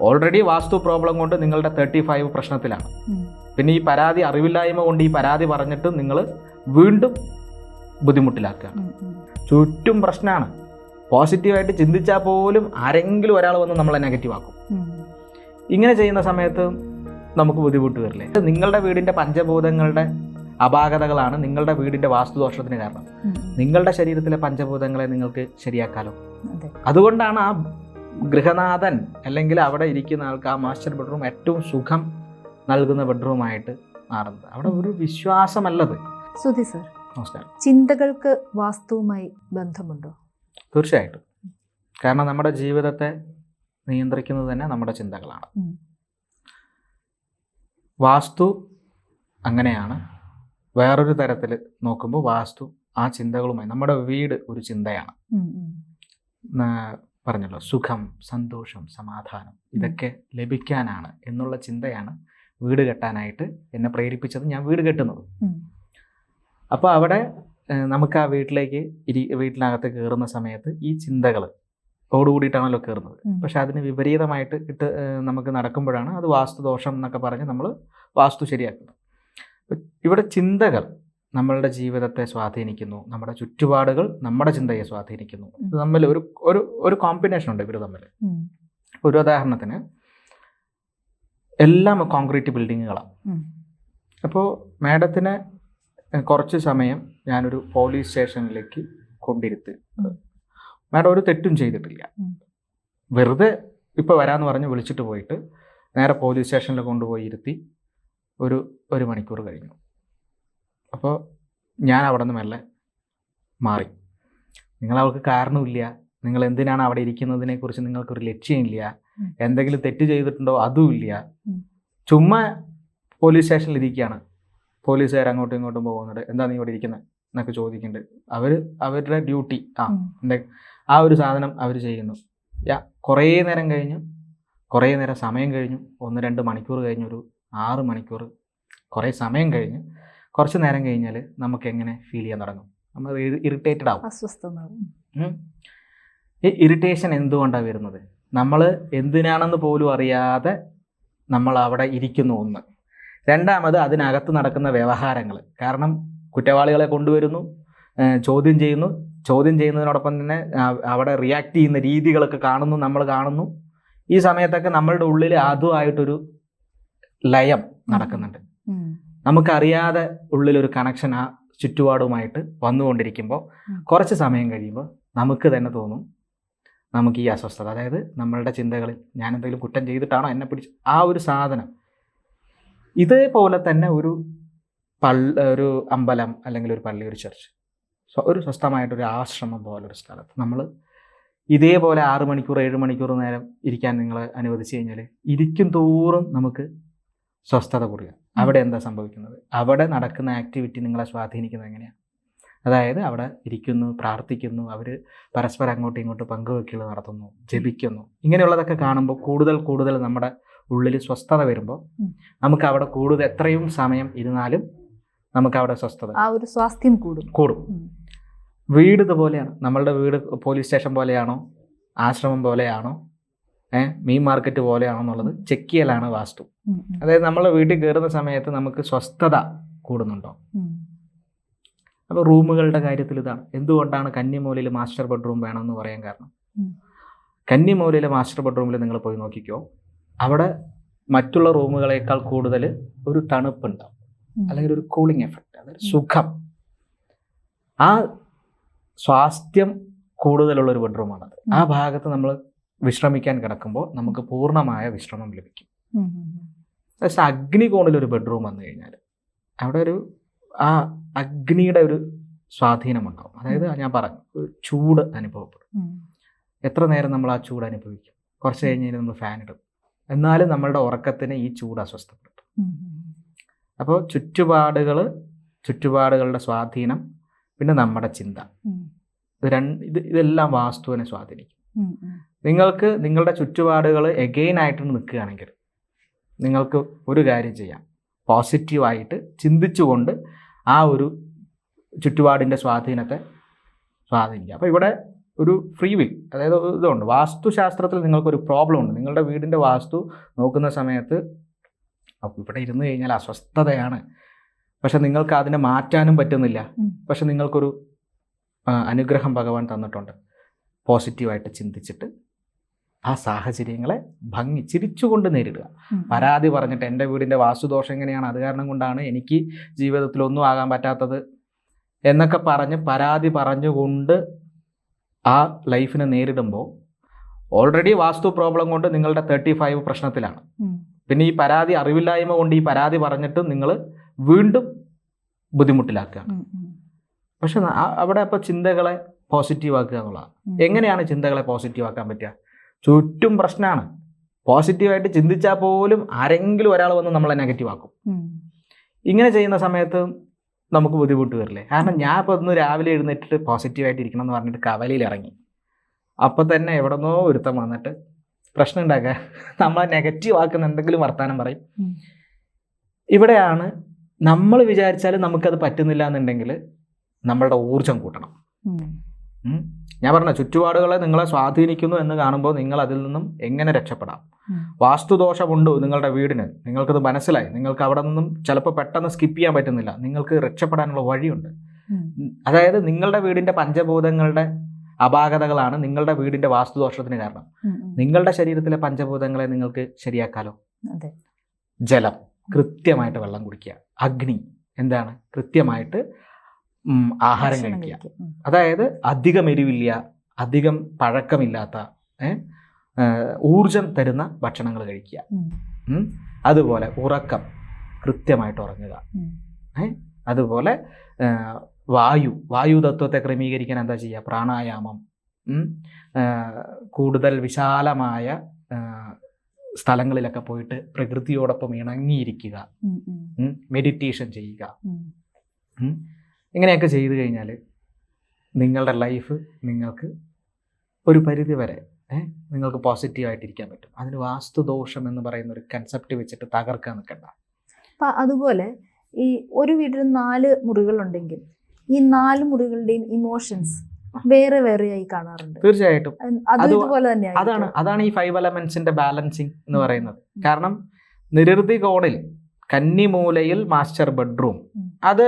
Already വാസ്തു problem കൊണ്ട് നിങ്ങളുടെ thirty five പ്രശ്നത്തിലാണ് പിന്നെ ഈ പരാതി അറിവില്ലായ്മ കൊണ്ട് ഈ പരാതി പറഞ്ഞിട്ട് നിങ്ങൾ വീണ്ടും ബുദ്ധിമുട്ടിലാക്കുകയാണ്. ചുറ്റും പ്രശ്നമാണ് പോസിറ്റീവായിട്ട് ചിന്തിച്ചാൽ പോലും ആരെങ്കിലും ഒരാൾ വന്ന് നമ്മളെ നെഗറ്റീവ് ആക്കും. ഇങ്ങനെ ചെയ്യുന്ന സമയത്ത് നമുക്ക് ബുദ്ധിമുട്ട് വരില്ലേ? നിങ്ങളുടെ വീടിന്റെ പഞ്ചഭൂതങ്ങളുടെ അപാകതകളാണ് നിങ്ങളുടെ വീടിന്റെ വാസ്തുദോഷത്തിന് കാരണം. നിങ്ങളുടെ ശരീരത്തിലെ പഞ്ചഭൂതങ്ങളെ നിങ്ങൾക്ക് ശരിയാക്കാലോ? അതുകൊണ്ടാണ് ആ ഗൃഹനാഥൻ അല്ലെങ്കിൽ അവിടെ ഇരിക്കുന്ന ആൾക്ക് ആ മാസ്റ്റർ ബെഡ്റൂം ഏറ്റവും സുഖം നൽകുന്ന ബെഡ്റൂമായിട്ട് മാറുന്നത്. അവിടെ ഒരു വിശ്വാസമല്ലത്. സുധി സർ നമസ്കാരം. ചിന്തകൾക്ക് വാസ്തുവുമായി ബന്ധമുണ്ടോ? തീർച്ചയായിട്ടും. കാരണം നമ്മുടെ ജീവിതത്തെ നിയന്ത്രിക്കുന്നത് തന്നെ നമ്മുടെ ചിന്തകളാണ്. വാസ്തു അങ്ങനെയാണ്. വേറൊരു തരത്തിൽ നോക്കുമ്പോൾ വാസ്തു ആ ചിന്തകളുമായി നമ്മുടെ വീട് ഒരു ചിന്തയാണ്. പറഞ്ഞല്ലോ സുഖം സന്തോഷം സമാധാനം ഇതൊക്കെ ലഭിക്കാനാണ് എന്നുള്ള ചിന്തയാണ് വീട് കെട്ടാനായിട്ട് എന്നെ പ്രേരിപ്പിച്ചത്. ഞാൻ വീട് കെട്ടുന്നത്. അപ്പോൾ അവിടെ നമുക്ക് ആ വീട്ടിലേക്ക് ഇരി വീട്ടിനകത്ത് കയറുന്ന സമയത്ത് ഈ ചിന്തകൾ ഓടുകൂടിയിട്ടാണല്ലോ കയറുന്നത്. പക്ഷെ അതിന് വിപരീതമായിട്ട് ഇട്ട് നമുക്ക് നടക്കുമ്പോഴാണ് അത് വാസ്തുദോഷം എന്നൊക്കെ പറഞ്ഞ് നമ്മൾ വാസ്തു ശരിയാക്കുന്നത്. ഇവിടെ ചിന്തകൾ നമ്മളുടെ ജീവിതത്തെ സ്വാധീനിക്കുന്നു. നമ്മുടെ ചുറ്റുപാടുകൾ നമ്മുടെ ചിന്തയെ സ്വാധീനിക്കുന്നു. ഇത് തമ്മിൽ ഒരു ഒരു ഒരു കോമ്പിനേഷൻ ഉണ്ട് ഇവർ തമ്മിൽ. ഒരു ഉദാഹരണത്തിന് എല്ലാം കോൺക്രീറ്റ് ബിൽഡിങ്ങുകളാണ് അപ്പോൾ മാഡത്തിന് കുറച്ച് സമയം ഞാനൊരു പോലീസ് സ്റ്റേഷനിലേക്ക് കൊണ്ടിരുത്തി. മാഡം ഒരു തെറ്റും ചെയ്തിട്ടില്ല. വെറുതെ ഇപ്പോൾ വരാമെന്ന് പറഞ്ഞ് വിളിച്ചിട്ട് പോയിട്ട് നേരെ പോലീസ് സ്റ്റേഷനിൽ കൊണ്ടുപോയി ഇരുത്തി ഒരു ഒരു മണിക്കൂർ കഴിഞ്ഞു. അപ്പോൾ ഞാൻ അവിടെ നിന്ന് മെല്ലെ മാറി. നിങ്ങൾ അവൾക്ക് കാരണമില്ല നിങ്ങൾ എന്തിനാണ് അവിടെ ഇരിക്കുന്നതിനെ കുറിച്ച് നിങ്ങൾക്കൊരു ലക്ഷ്യമില്ല. എന്തെങ്കിലും തെറ്റ് ചെയ്തിട്ടുണ്ടോ അതുമില്ല. ചുമ്മാ പോലീസ് സ്റ്റേഷനിൽ ഇരിക്കുകയാണ്. പോലീസുകാർ അങ്ങോട്ടും ഇങ്ങോട്ടും പോകുന്നുണ്ട്. എന്താ നീ ഇവിടെ ഇരിക്കുന്നത് എന്നൊക്കെ ചോദിക്കുന്നുണ്ട്. അവർ അവരുടെ ഡ്യൂട്ടി. ആ. എന്താ ആ ഒരു സാധനം അവർ ചെയ്യുന്നു. യാ കുറേ നേരം കഴിഞ്ഞു. കുറേ നേരം സമയം കഴിഞ്ഞു. ഒന്ന് രണ്ട് മണിക്കൂർ കഴിഞ്ഞു. ഒരു ആറ് മണിക്കൂർ. കുറേ സമയം കഴിഞ്ഞ്. കുറച്ച് നേരം കഴിഞ്ഞാൽ നമുക്ക് എങ്ങനെ ഫീൽ ചെയ്യാൻ തുടങ്ങും? നമ്മൾ ഇറിറ്റേറ്റഡ് ആവും. ഈ ഇറിറ്റേഷൻ എന്തുകൊണ്ടാണ് വരുന്നത്? നമ്മൾ എന്തിനാണെന്ന് പോലും അറിയാതെ നമ്മൾ അവിടെ ഇരിക്കുന്നു ഒന്ന്. രണ്ടാമത് അതിനകത്ത് നടക്കുന്ന വ്യവഹാരങ്ങൾ കാരണം കുറ്റവാളികളെ കൊണ്ടുവരുന്നു ചോദ്യം ചെയ്യുന്നു. ചോദ്യം ചെയ്യുന്നതിനോടൊപ്പം തന്നെ അവിടെ റിയാക്ട് ചെയ്യുന്ന രീതികളൊക്കെ കാണുന്നു നമ്മൾ കാണുന്നു. ഈ സമയത്തൊക്കെ നമ്മളുടെ ഉള്ളിൽ അതുമായിട്ടൊരു ലയം നടക്കുന്നുണ്ട്. നമുക്കറിയാതെ ഉള്ളിലൊരു കണക്ഷൻ ആ ചുറ്റുപാടുമായിട്ട് വന്നുകൊണ്ടിരിക്കുമ്പോൾ കുറച്ച് സമയം കഴിയുമ്പോൾ നമുക്ക് തന്നെ തോന്നും നമുക്ക് ഈ അസ്വസ്ഥത. അതായത് നമ്മളുടെ ചിന്തകളിൽ ഞാൻ എന്തെങ്കിലും കുറ്റം ചെയ്തിട്ടാണോ എന്നെ പിടിച്ച് ആ ഒരു സാധനം. ഇതേപോലെ തന്നെ ഒരു പള്ളി ഒരു അമ്പലം അല്ലെങ്കിൽ ഒരു പള്ളി ഒരു ചർച്ച് ഒരു സ്വസ്ഥമായിട്ടൊരു ആശ്രമം പോലെ ഒരു സ്ഥലത്ത് നമ്മൾ ഇതേപോലെ ആറ് മണിക്കൂർ ഏഴ് മണിക്കൂർ നേരം ഇരിക്കാൻ നിങ്ങൾ അനുവദിച്ചു കഴിഞ്ഞാൽ ഇരിക്കും തോറും നമുക്ക് സ്വസ്ഥത കൂടുക. അവിടെ എന്താ സംഭവിക്കുന്നത്? അവിടെ നടക്കുന്ന ആക്ടിവിറ്റി നിങ്ങളെ സ്വാധീനിക്കുന്നത് എങ്ങനെയാണ് അതായത് അവിടെ ഇരിക്കുന്നു പ്രാർത്ഥിക്കുന്നു അവർ പരസ്പരം അങ്ങോട്ടും ഇങ്ങോട്ടും പങ്കുവെക്കൽ നടത്തുന്നു ജപിക്കുന്നു. ഇങ്ങനെയുള്ളതൊക്കെ കാണുമ്പോൾ കൂടുതൽ കൂടുതൽ നമ്മുടെ ഉള്ളിൽ സ്വസ്ഥത വരുമ്പോൾ നമുക്ക് അവിടെ കൂടുതൽ എത്രയും സമയം ഇരുന്നാലും നമുക്ക് അവിടെ സ്വസ്ഥത ആ ഒരു സ്വാസ്ഥ്യം കൂടും. കൂടും. വീട് ഇതുപോലെയാണ്. നമ്മളുടെ വീട് പോലീസ് സ്റ്റേഷൻ പോലെയാണോ? ആശ്രമം പോലെയാണോ? മീൻ മാർക്കറ്റ് പോലെയാണെന്നുള്ളത് ചെക്ക് ചെയ്യലാണ് വാസ്തു. അതായത് നമ്മൾ വീട്ടിൽ കയറുന്ന സമയത്ത് നമുക്ക് സ്വസ്ഥത കൂടുന്നുണ്ടോ അപ്പൊ അപ്പോൾ റൂമുകളുടെ കാര്യത്തിൽ ഇതാണ് എന്തുകൊണ്ടാണ് കന്നിമൂലയിൽ മാസ്റ്റർ ബെഡ്റൂം വേണമെന്ന് പറയാൻ കാരണം. കന്നിമൂലയിലെ മാസ്റ്റർ ബെഡ്റൂമിൽ നിങ്ങൾ പോയി നോക്കിക്കോ അവിടെ മറ്റുള്ള റൂമുകളേക്കാൾ കൂടുതൽ ഒരു തണുപ്പുണ്ടാവും. അല്ലെങ്കിൽ ഒരു കൂളിംഗ് എഫക്റ്റ് അതായത് സുഖം ആ സ്വാസ്ഥ്യം കൂടുതലുള്ള ഒരു ബെഡ്റൂമാണത് ആ. ഭാഗത്ത് നമ്മൾ വിശ്രമിക്കാൻ കിടക്കുമ്പോൾ നമുക്ക് പൂർണമായ വിശ്രമം ലഭിക്കും. പക്ഷെ അഗ്നികോണിൽ ഒരു ബെഡ്റൂം വന്നു കഴിഞ്ഞാൽ അവിടെ ഒരു ആ അഗ്നിയുടെ ഒരു സ്വാധീനമുണ്ടാവും. അതായത് ഞാൻ പറഞ്ഞു ഒരു ചൂട് അനുഭവപ്പെടും. എത്ര നേരം നമ്മൾ ആ ചൂട് അനുഭവിക്കും? കുറച്ച് കഴിഞ്ഞ് കഴിഞ്ഞാൽ നമ്മൾ ഫാൻ ഇടും. എന്നാലും നമ്മളുടെ ഉറക്കത്തിന് ഈ ചൂട് ഉം. അപ്പോൾ ചുറ്റുപാടുകൾ ചുറ്റുപാടുകളുടെ സ്വാധീനം പിന്നെ നമ്മുടെ ചിന്ത. ഇത് രണ്ട് ഇത് ഇതെല്ലാം വാസ്തുവിനെ സ്വാധീനിക്കും. നിങ്ങൾക്ക് നിങ്ങളുടെ ചുറ്റുപാടുകൾ എഗെയിൻ ആയിട്ട് നിൽക്കുകയാണെങ്കിൽ നിങ്ങൾക്ക് ഒരു കാര്യം ചെയ്യാം. പോസിറ്റീവായിട്ട് ചിന്തിച്ചുകൊണ്ട് ആ ഒരു ചുറ്റുപാടിന്റെ സ്വാധീനത്തെ സ്വാധീനിക്കുക. അപ്പോൾ ഇവിടെ ഒരു ഫ്രീ വിൽ അതായത് ഇതുണ്ട്. വാസ്തുശാസ്ത്രത്തിൽ നിങ്ങൾക്കൊരു പ്രോബ്ലം ഉണ്ട്. നിങ്ങളുടെ വീടിന്റെ വാസ്തു നോക്കുന്ന സമയത്ത് അപ്പോൾ ഇവിടെ ഇരുന്ന് കഴിഞ്ഞാൽ അസ്വസ്ഥതയാണ്. പക്ഷെ നിങ്ങൾക്ക് അതിനെ മാറ്റാനും പറ്റുന്നില്ല. പക്ഷെ നിങ്ങൾക്കൊരു അനുഗ്രഹം ഭഗവാൻ തന്നിട്ടുണ്ട്. പോസിറ്റീവായിട്ട് ചിന്തിച്ചിട്ട് ആ സാഹചര്യങ്ങളെ ഭംഗി ചിരിച്ചുകൊണ്ട് നേരിടുക. പരാതി പറഞ്ഞിട്ട് എന്റെ വീടിന്റെ വാസ്തുദോഷം എങ്ങനെയാണ്? അത് കാരണം കൊണ്ടാണ് എനിക്ക് ജീവിതത്തിൽ ഒന്നും ആകാൻ പറ്റാത്തത് എന്നൊക്കെ പറഞ്ഞ് പരാതി പറഞ്ഞുകൊണ്ട് ആ ലൈഫിനെ നേരിടുമ്പോൾ ഓൾറെഡി വാസ്തു പ്രോബ്ലം കൊണ്ട് നിങ്ങളുടെ തേർട്ടി ഫൈവ് പ്രശ്നത്തിലാണ് പിന്നെ ഈ പരാതി അറിവില്ലായ്മ കൊണ്ട് ഈ പരാതി പറഞ്ഞിട്ട് നിങ്ങൾ വീണ്ടും ബുദ്ധിമുട്ടിലാക്കുകയാണ്. പക്ഷെ അവിടെ അപ്പോൾ ചിന്തകളെ പോസിറ്റീവ് ആക്കുക എന്നുള്ളതാണ്. എങ്ങനെയാണ് ചിന്തകളെ പോസിറ്റീവ് ആക്കാൻ പറ്റുക? ചുറ്റും പ്രശ്നമാണ് പോസിറ്റീവായിട്ട് ചിന്തിച്ചാൽ പോലും ആരെങ്കിലും ഒരാൾ വന്ന് നമ്മളെ നെഗറ്റീവ് ആക്കും. ഇങ്ങനെ ചെയ്യുന്ന സമയത്ത് നമുക്ക് ബുദ്ധിമുട്ട് വരില്ലേ? കാരണം ഞാൻ ഇപ്പോൾ ഒന്ന് രാവിലെ എഴുന്നേറ്റിട്ട് പോസിറ്റീവായിട്ട് ഇരിക്കണം എന്ന് പറഞ്ഞിട്ട് കവലയിൽ ഇറങ്ങി. അപ്പോൾ തന്നെ എവിടെന്നോ ഒരുത്തം വന്നിട്ട് പ്രശ്നം ഉണ്ടാക്കുക. നമ്മളെ നെഗറ്റീവ് ആക്കുന്ന എന്തെങ്കിലും വർത്തമാനം പറയും. ഇവിടെയാണ് നമ്മൾ വിചാരിച്ചാൽ നമുക്കത് പറ്റുന്നില്ല എന്നുണ്ടെങ്കിൽ നമ്മളുടെ ഊർജം കൂട്ടണം. ഞാൻ പറഞ്ഞ ചുറ്റുപാടുകളെ നിങ്ങളെ സ്വാധീനിക്കുന്നു എന്ന് കാണുമ്പോൾ നിങ്ങൾ അതിൽ നിന്നും എങ്ങനെ രക്ഷപ്പെടാം? വാസ്തുദോഷമുണ്ട് നിങ്ങളുടെ വീടിന്? നിങ്ങൾക്കത് മനസ്സിലായി. നിങ്ങൾക്ക് അവിടെ നിന്നും ചിലപ്പോൾ പെട്ടെന്ന് സ്കിപ്പ് ചെയ്യാൻ പറ്റുന്നില്ല. നിങ്ങൾക്ക് രക്ഷപ്പെടാനുള്ള വഴിയുണ്ട്. അതായത് നിങ്ങളുടെ വീടിന്റെ പഞ്ചഭൂതങ്ങളുടെ അപാകതകളാണ് നിങ്ങളുടെ വീടിന്റെ വാസ്തുദോഷത്തിന് കാരണം. നിങ്ങളുടെ ശരീരത്തിലെ പഞ്ചഭൂതങ്ങളെ നിങ്ങൾക്ക് ശരിയാക്കാലോ? ജലം കൃത്യമായിട്ട് വെള്ളം കുടിക്കുക. അഗ്നി എന്താണ്? കൃത്യമായിട്ട് ആഹാരം കഴിക്കുക. അതായത് അധികം എരിവില്ല അധികം പഴക്കമില്ലാത്ത ഊർജം തരുന്ന ഭക്ഷണങ്ങൾ കഴിക്കുക. അതുപോലെ ഉറക്കം കൃത്യമായിട്ട് ഉറങ്ങുക അതുപോലെ വായു വായു തത്വത്തെ ക്രമീകരിക്കാൻ എന്താ ചെയ്യുക പ്രാണായാമം കൂടുതൽ വിശാലമായ സ്ഥലങ്ങളിലൊക്കെ പോയിട്ട് പ്രകൃതിയോടൊപ്പം ഇണങ്ങിയിരിക്കുക. മെഡിറ്റേഷൻ ചെയ്യുക. ഇങ്ങനെയൊക്കെ ചെയ്തു കഴിഞ്ഞാൽ നിങ്ങളുടെ ലൈഫ് നിങ്ങൾക്ക് ഒരു പരിധി വരെ നിങ്ങൾക്ക് പോസിറ്റീവായിട്ടിരിക്കാൻ പറ്റും. അതിന് വാസ്തുദോഷം എന്ന് പറയുന്ന ഒരു കൺസെപ്റ്റ് വെച്ചിട്ട് തകർക്കാൻ നിൽക്കണ്ട. അപ്പം അതുപോലെ ഈ ഒരു വീട്ടിൽ നാല് മുറികളുണ്ടെങ്കിൽ ഈ നാല് മുറികളുടെയും ഇമോഷൻസ് വേറെ വേറെ ആയി കാണാറുണ്ട്. തീർച്ചയായിട്ടും. അതുപോലെ തന്നെ അതാണ് അതാണ് ഈ ഫൈവ് എലമെന്റ്സിന്റെ ബാലൻസിങ് എന്ന് പറയുന്നത്. കാരണം നിരവധി കോണിൽ കന്നിമൂലയിൽ മാസ്റ്റർ ബെഡ്റൂം. അത്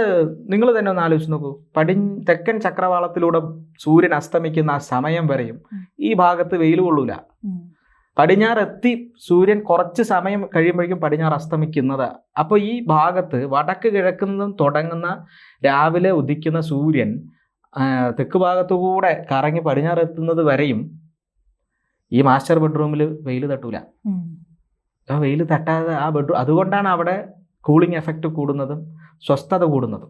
നിങ്ങൾ തന്നെ ഒന്ന് ആലോചിച്ച് നോക്കൂ. പടി തെക്കൻ ചക്രവാളത്തിലൂടെ സൂര്യൻ അസ്തമിക്കുന്ന ആ സമയം വരെയും ഈ ഭാഗത്ത് വെയിൽ കൊള്ളൂല. പടിഞ്ഞാറെത്തി സൂര്യൻ കുറച്ച് സമയം കഴിയുമ്പോഴേക്കും പടിഞ്ഞാറ് അസ്തമിക്കുന്നത്. അപ്പോൾ ഈ ഭാഗത്ത് വടക്ക് കിഴക്കുന്നതും തുടങ്ങുന്ന രാവിലെ ഉദിക്കുന്ന സൂര്യൻ തെക്ക് ഭാഗത്തുകൂടെ കറങ്ങി പടിഞ്ഞാറെത്തുന്നത് വരെയും ഈ മാസ്റ്റർ ബെഡ്റൂമിൽ വെയിൽ തട്ടൂല. ആ വെയിൽ തട്ടാതെ ആ ബെഡ്റൂം അതുകൊണ്ടാണ് അവിടെ കൂളിംഗ് എഫക്റ്റ് കൂടുന്നതും. സ്വസ്ഥത കൂടുന്നത്.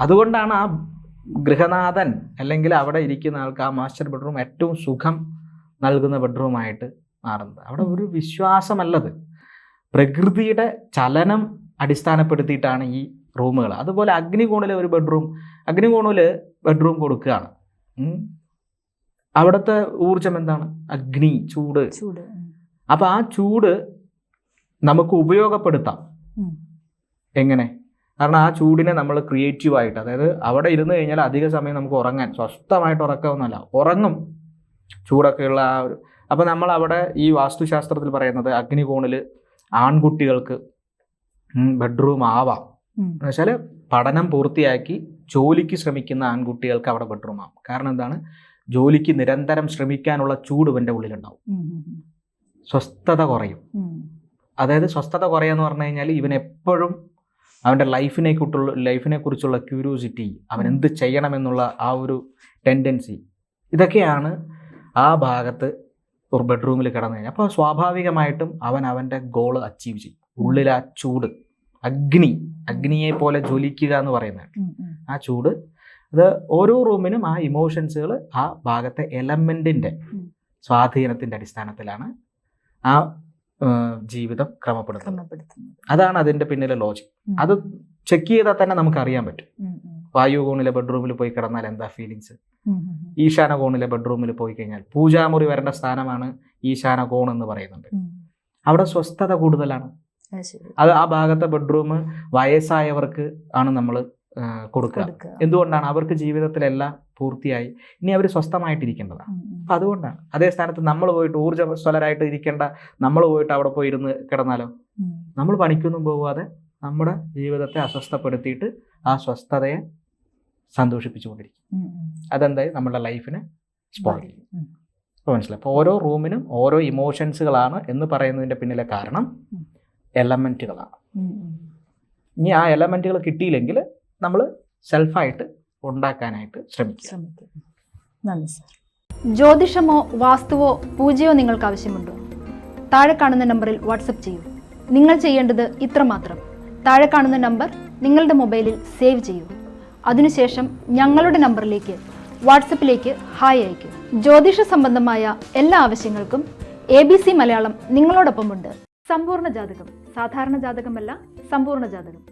അതുകൊണ്ടാണ് ആ ഗൃഹനാഥൻ അല്ലെങ്കിൽ അവിടെ ഇരിക്കുന്ന ആൾക്ക് ആ മാസ്റ്റർ ബെഡ്റൂം ഏറ്റവും സുഖം നൽകുന്ന ബെഡ്റൂമായിട്ട് മാറുന്നത്. അവിടെ ഒരു വിശ്വാസമല്ലത്. പ്രകൃതിയുടെ ചലനം അടിസ്ഥാനപ്പെടുത്തിയിട്ടാണ് ഈ റൂമുകൾ. അതുപോലെ അഗ്നികോണിലെ ഒരു ബെഡ്റൂം അഗ്നികോണിൽ ബെഡ്റൂം കൊടുക്കുകയാണ്. അവിടുത്തെ ഊർജം എന്താണ്? അഗ്നി ചൂട്. ചൂട്. ഉം. അപ്പോൾ ആ ചൂട് നമുക്ക് ഉപയോഗപ്പെടുത്താം. എങ്ങനെ? കാരണം ആ ചൂടിനെ നമ്മൾ ക്രിയേറ്റീവായിട്ട് അതായത് അവിടെ ഇരുന്ന് കഴിഞ്ഞാൽ അധിക സമയം നമുക്ക് ഉറങ്ങാൻ സ്വസ്ഥമായിട്ട് ഉറക്കമൊന്നുമല്ല ഉറങ്ങും. ചൂടൊക്കെയുള്ള ആ ഒരു അപ്പോൾ നമ്മൾ അവിടെ ഈ വാസ്തുശാസ്ത്രത്തിൽ പറയുന്നത് അഗ്നികോണിൽ ആൺകുട്ടികൾക്ക് ബെഡ്റൂം ആവാം. എന്ന് വെച്ചാൽ പഠനം പൂർത്തിയാക്കി ജോലിക്ക് ശ്രമിക്കുന്ന ആൺകുട്ടികൾക്ക് അവിടെ ബെഡ്റൂം ആവും. കാരണം എന്താണ്? ജോലിക്ക് നിരന്തരം ശ്രമിക്കാനുള്ള ചൂട് ഇവന്റെ ഉള്ളിലുണ്ടാവും. സ്വസ്ഥത കുറയും. അതായത് സ്വസ്ഥത കുറയുക എന്ന് പറഞ്ഞു കഴിഞ്ഞാൽ ഇവൻ എപ്പോഴും അവന്റെ ലൈഫിനെ കുട്ടുള്ള ലൈഫിനെ കുറിച്ചുള്ള ക്യൂരിയോസിറ്റി അവൻ എന്ത് ചെയ്യണമെന്നുള്ള ആ ഒരു ടെൻഡൻസി ഇതൊക്കെയാണ് ആ ഭാഗത്ത് ഒരു ബെഡ്റൂമിൽ കിടന്നു കഴിഞ്ഞാൽ അപ്പോൾ സ്വാഭാവികമായിട്ടും അവൻ അവന്റെ ഗോൾ അച്ചീവ് ചെയ്യും ഉള്ളിൽ ആ ചൂട് അഗ്നി അഗ്നിയെ പോലെ ജ്വലിക്കുക എന്ന് പറയുന്നത്. ആ ചൂട് അത് ഓരോ റൂമിനും ആ ഇമോഷൻസുകൾ ആ ഭാഗത്തെ എലമെന്റിന്റെ. സ്വാധീനത്തിന്റെ അടിസ്ഥാനത്തിലാണ് ആ, ജീവിതം ക്രമപ്പെടുത്തുന്നത്. അതാണ് അതിന്റെ പിന്നിലെ ലോജിക് അത് ചെക്ക് ചെയ്താൽ തന്നെ നമുക്ക് അറിയാൻ പറ്റും. വായു കോണിലെ ബെഡ്റൂമിൽ പോയി കിടന്നാൽ എന്താ ഫീലിങ്സ്. ഈശാന കോണിലെ ബെഡ്റൂമിൽ പോയി കഴിഞ്ഞാൽ പൂജാമുറി വരേണ്ട സ്ഥാനമാണ് ഈശാന കോൺ എന്ന് പറയുന്നുണ്ട്. അവിടെ സ്വസ്ഥത കൂടുതലാണ്. അത് ആ ഭാഗത്തെ ബെഡ്റൂം വയസ്സായവർക്ക് ആണ് നമ്മൾ കൊടുക്കുക. എന്തുകൊണ്ടാണ്? അവർക്ക് ജീവിതത്തിലെല്ലാം പൂർത്തിയായി. ഇനി അവർ സ്വസ്ഥമായിട്ടിരിക്കേണ്ടതാണ്. അപ്പം അതുകൊണ്ടാണ്. അതേ സ്ഥാനത്ത് നമ്മൾ പോയിട്ട് ഊർജസ്വലരായിട്ട് ഇരിക്കേണ്ട നമ്മൾ പോയിട്ട് അവിടെ പോയി ഇരുന്ന് കിടന്നാലോ നമ്മൾ പണിക്കൊന്നും പോകാതെ നമ്മുടെ ജീവിതത്തെ അസ്വസ്ഥപ്പെടുത്തിയിട്ട് ആ സ്വസ്ഥതയെ സന്തോഷിപ്പിച്ചുകൊണ്ടിരിക്കും. അതെന്തായാലും നമ്മുടെ ലൈഫിനെ സ്പോയിൽ ചെയ്യും. ഉം. അപ്പോൾ മനസ്സിലായി? അപ്പോൾ ഓരോ റൂമിനും ഓരോ ഇമോഷൻസുകളാണ് എന്ന് പറയുന്നതിന്റെ പിന്നിലെ കാരണം. എലമെന്റുകളാണ്. ഇനി ആ എലമെന്റുകൾ കിട്ടിയില്ലെങ്കിൽ നമ്മൾ സെൽഫായിട്ട് ഉണ്ടാക്കാനായിട്ട് ശ്രമിക്കും നന്ദി സർ ജ്യോതിഷമോ വാസ്തുവോ പൂജയോ നിങ്ങൾക്ക് ആവശ്യമുണ്ടോ? താഴെ കാണുന്ന നമ്പറിൽ വാട്സപ്പ് ചെയ്യൂ. നിങ്ങൾ ചെയ്യേണ്ടത് ഇത്രമാത്രം താഴെ കാണുന്ന നമ്പർ നിങ്ങളുടെ മൊബൈലിൽ സേവ് ചെയ്യൂ. അതിനുശേഷം ഞങ്ങളുടെ നമ്പറിലേക്ക് വാട്സപ്പിലേക്ക് ഹായ് അയയ്ക്കൂ. ജ്യോതിഷ സംബന്ധമായ എല്ലാ ആവശ്യങ്ങൾക്കും എ ബി സി മലയാളം നിങ്ങളോടൊപ്പമുണ്ട്. സമ്പൂർണ ജാതകം. സാധാരണ ജാതകമല്ല സമ്പൂർണ ജാതകം.